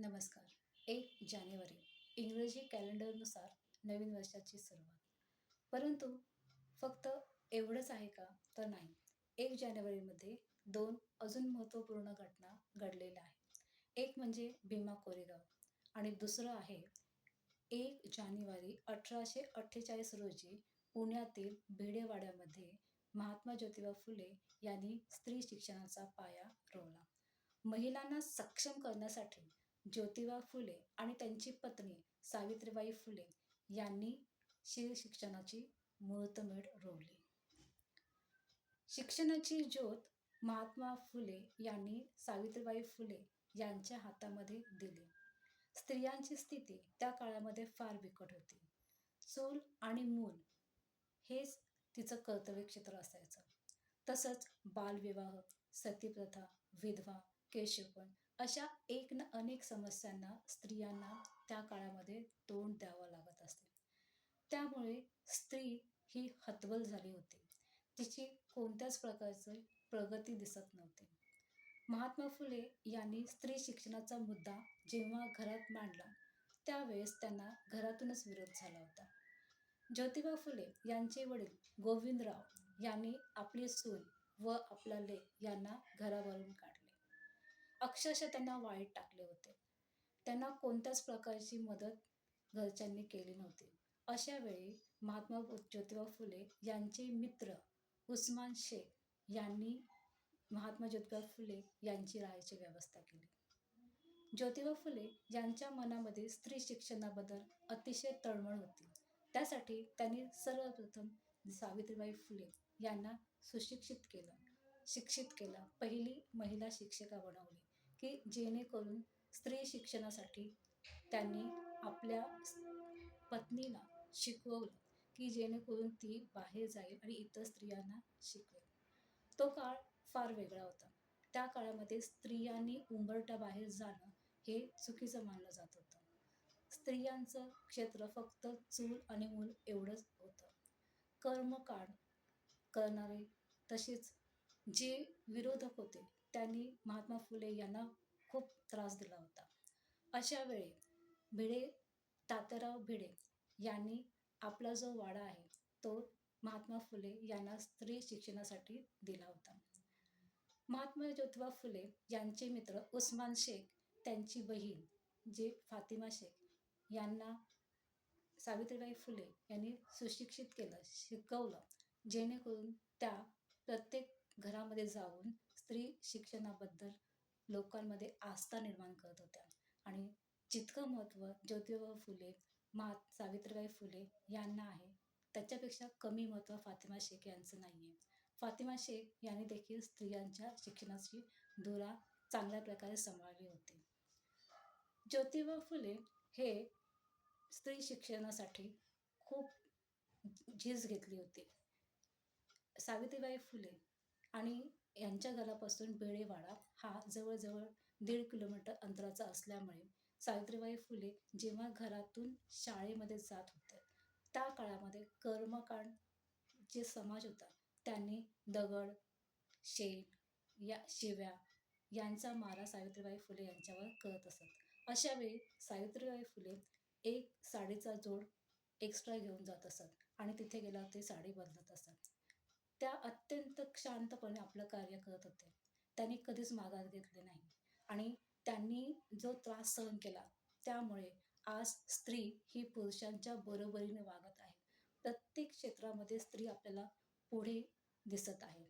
नमस्कार. एक जानेवारी इंग्रजी कॅलेंडरनुसार नवीन वर्षाची सुरुवात. परंतु फक्त एवढंच आहे का? तर नाही. एक जानेवारीमध्ये दोन अजून महत्त्वपूर्ण घटना घडलेल्या आहेत. एक म्हणजे भीमा कोरेगाव आणि दुसरं आहे एक जानेवारी अठराशे अठ्ठेचाळीस रोजी पुण्यातील भिडेवाड्यामध्ये महात्मा ज्योतिबा फुले यांनी स्त्री शिक्षणाचा पाया रोवला. महिलांना सक्षम करण्यासाठी ज्योतिबा फुले आणि त्यांची पत्नी सावित्रीबाई फुले यांनी स्त्री शिक्षणाची मुहूर्तमेढ रोवली. शिक्षणाची ज्योत महात्मा फुले यांनी सावित्रीबाई फुले यांच्या हातामध्ये दिली. स्त्रियांची स्थिती त्या काळामध्ये फार बिकट होती. चूल आणि मूल हेच तिचं कर्तव्य क्षेत्र असायचं. तसंच बालविवाह सतीप्रथा विधवा केशवपण अशा एक न अनेक समस्यांना स्त्रियांना त्या काळामध्ये तोंड द्यावं लागत असते. त्यामुळे स्त्री ही हतबल झाली होती. तिची कोणत्याच प्रकारची प्रगती दिसत नव्हती. महात्मा फुले यांनी स्त्री शिक्षणाचा मुद्दा जेव्हा घरात मांडला त्यावेळेस त्यांना घरातूनच विरोध झाला होता. ज्योतिबा फुले यांचे वडील गोविंदराव यांनी आपली सून व आपला लेख यांना घरावरून काढले. अक्षरशः त्यांना वाईट टाकले होते. त्यांना कोणत्याच प्रकारची मदत घरच्यांनी केली नव्हती. अशा वेळी महात्मा ज्योतिबा फुले यांचे मित्र उस्मान शेख यांनी महात्मा ज्योतिबा फुले यांची राहायची व्यवस्था केली. ज्योतिबा फुले यांच्या मनामध्ये स्त्री शिक्षणाबद्दल अतिशय तळमळ होती. त्यासाठी त्यांनी सर्वप्रथम सावित्रीबाई फुले यांना सुशिक्षित केलं. शिक्षित केलं. पहिली महिला शिक्षिका बनवली. की जेणेकरून स्त्री शिक्षणासाठी त्यांनी आपल्या पत्नीला शिकवलं की जेणेकरून ती बाहेर जाईल आणि इतर स्त्रियांना शिकवेल. तो काळ फार वेगळा होता. त्या काळामध्ये स्त्रियांनी उंबरट्या बाहेर जाणं हे चुकीचं मानलं जात होतं. स्त्रियांचं क्षेत्र फक्त चूल आणि मूल एवढंच होतं. कर्मकांड करणारे तसेच जे विरोधक होते त्यांनी महात्मा फुले यांना खूप त्रास दिला होता. अशा वेळी भिडे तात्याराव भिडे यांनी आपला जो वाडा आहे तो महात्मा फुले यांना स्त्री शिक्षणासाठी दिला होता. महात्मा ज्योतिबा फुले यांचे मित्र उस्मान शेख त्यांची बहीण जे फातिमा शेख यांना सावित्रीबाई फुले यांनी सुशिक्षित केलं शिकवलं जेणेकरून त्या प्रत्येक घरामध्ये जाऊन स्त्री शिक्षणाबद्दल लोकांमध्ये आस्था निर्माण करत होत्या. आणि जितकं महत्त्व ज्योतिबा फुले मा सावित्रीबाई फुले यांना आहे त्याच्यापेक्षा कमी महत्त्व फातिमा शेख यांचं नाही आहे फातिमा शेख यांनी देखील स्त्रियांच्या शिक्षणाची धुरा चांगल्या प्रकारे सांभाळली होती. ज्योतिबा फुले हे स्त्री शिक्षणासाठी खूप झीज घेतली होती. सावित्रीबाई फुले आणि यांच्या घरापासून बेळेवाडा हा जवळजवळ दीड किलोमीटर अंतराचा असल्यामुळे सावित्रीबाई फुले जेव्हा घरातून शाळेमध्ये जात होते त्या काळामध्ये कर्मकांड जे समाज होता. त्यांनी दगड शेण या शिव्या यांचा मारा सावित्रीबाई फुले यांच्यावर करत असत. अशा वेळी सावित्रीबाई फुले एक साडीचा जोड एक्स्ट्रा घेऊन जात असत आणि तिथे गेल्यावर ते साडी बदलत असत. त्या अत्यंत शांतपणे आपलं कार्य करत होते. त्यांनी कधीच माघार घेतले नाही. आणि त्यांनी जो त्रास सहन केला त्यामुळे आज स्त्री ही पुरुषांच्या बरोबरीने वागत आहे. प्रत्येक क्षेत्रामध्ये स्त्री आपल्याला पुढे दिसत आहे.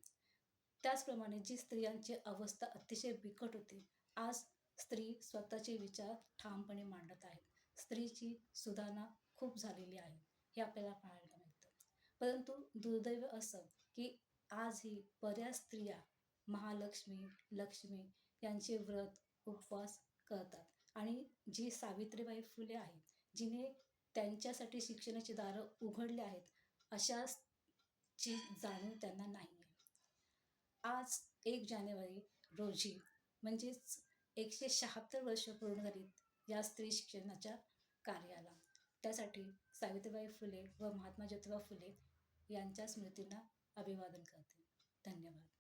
त्याचप्रमाणे जी स्त्रियांची अवस्था अतिशय बिकट होती आज स्त्री स्वतःचे विचार ठामपणे मांडत आहेत स्त्रीची सुधारणा खूप झालेली आहे हे आपल्याला पाहायला मिळतं. परंतु दुर्दैव असं की आजही बऱ्याच स्त्रिया महालक्ष्मी लक्ष्मी यांचे व्रत उपवास करतात. आणि जी सावित्रीबाई फुले आहेत जिने त्यांच्यासाठी शिक्षणाची दारं उघडली आहेत अशा ची जाणीव त्यांना नाही आहे आज एक जानेवारी रोजी म्हणजेच एकशे शहात्तर वर्ष पूर्ण झालीत या स्त्री शिक्षणाच्या कार्याला. त्यासाठी सावित्रीबाई फुले व महात्मा ज्योतिबा फुले यांच्या स्मृतींना अभिवादन करते. धन्यवाद.